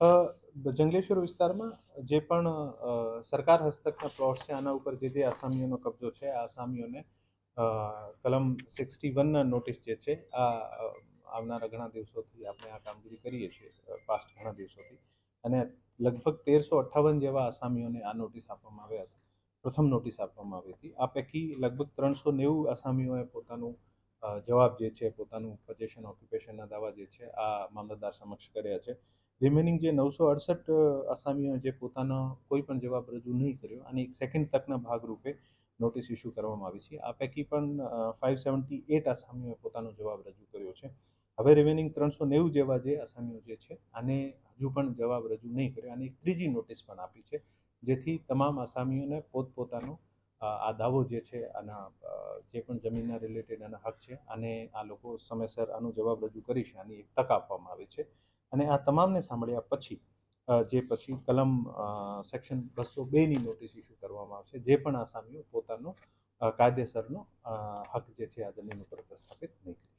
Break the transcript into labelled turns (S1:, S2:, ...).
S1: જંગલેશ્વર વિસ્તારમાં જે પણ સરકાર હસ્તકના પ્લોટ છે, આના ઉપર જે જે આસામીઓનો કબજો છે, આ આસામીઓને કલમ સિક્સટી વનના નોટિસ જે છે, આ આવનારા ઘણા દિવસોથી આપણે આ કામગીરી કરીએ છીએ પાસ્ટ ઘણા દિવસોથી. અને લગભગ તેરસો અઠ્ઠાવન જેવા આસામીઓને આ નોટિસ આપવામાં આવ્યા હતા. પ્રથમ નોટિસ આપવામાં આવી હતી. આ પૈકી લગભગ ત્રણસો નેવું આસામીઓએ પોતાનું જવાબ જે છે, પોતાનું પોઝેશન ઓક્યુપેશનના દાવા જે છે, આ મામલતદાર સમક્ષ કર્યા છે. રિમેનિંગ જે નવસો અડસઠ આસામીઓ જે પોતાનો કોઈ પણ જવાબ રજૂ નહીં કર્યો, અને એક સેકન્ડ તકના ભાગરૂપે નોટિસ ઇસ્યુ કરવામાં આવી છે. આ પૈકી પણ ફાઇવ સેવન્ટી એટ આસામીઓએ પોતાનો જવાબ રજૂ કર્યો છે. હવે રિમેનિંગ ત્રણસો નેવું જેવા જે આસામીઓ જે છે, આને હજુ પણ જવાબ રજૂ નહીં કર્યો. અને એક ત્રીજી નોટિસ પણ આપી છે, જેથી તમામ આસામીઓને પોતપોતાનો આ દાવો જે છે, આના જે પણ જમીનના રિલેટેડ આના હક છે અને આ લોકો સમયસર આનો જવાબ રજૂ કરી છે, આની એક તક આપવામાં આવી છે. અને આ તમામને સાંભળ્યા પછી જે પછી કલમ સેક્શન બસો બેની નોટિસ ઇસ્યુ કરવામાં આવશે, જે પણ આસામીઓ પોતાનો કાયદેસરનો હક જે છે, આ જમીન ઉપર પ્રસ્થાપિત નહીં કરે.